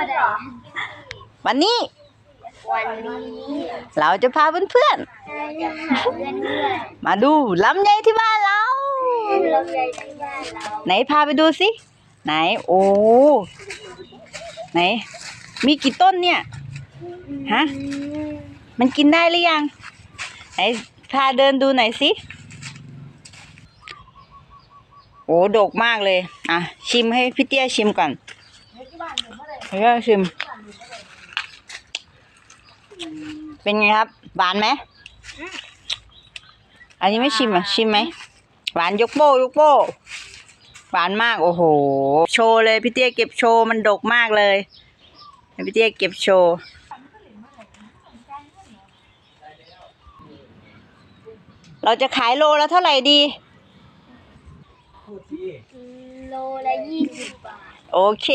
มาได้วันนี้ วันนี้เราจะพาเพื่อนเราจะหาเพื่อนเพื่อนๆมาดูลำไยที่บ้านเราเราใจที่บ้านเราไหนพาไปดูสิ ไหน โอ้ไหน มีกี่ต้นเนี่ยฮะมันกินได้หรือยัง ไหนพาเดินดูหน่อยสิโอ้ดกมากเลย อะ ชิมให้พี่เตี้ยชิมก่อนพี่ เตี้ยชิม เป็นไงครับ หวานไหม อันนี้ไม่ชิมอะ ชิมไหม หวานยกโป้ยกโป้หวานมาก โอ้โห โชว์เลยพี่เตี้ยเก็บโชว์มันดกมากเลยให้พี่เตี้ยเก็บโชว์เราจะขายโลละเท่าไหร่ดี โลละยี่สิบบาท โอเค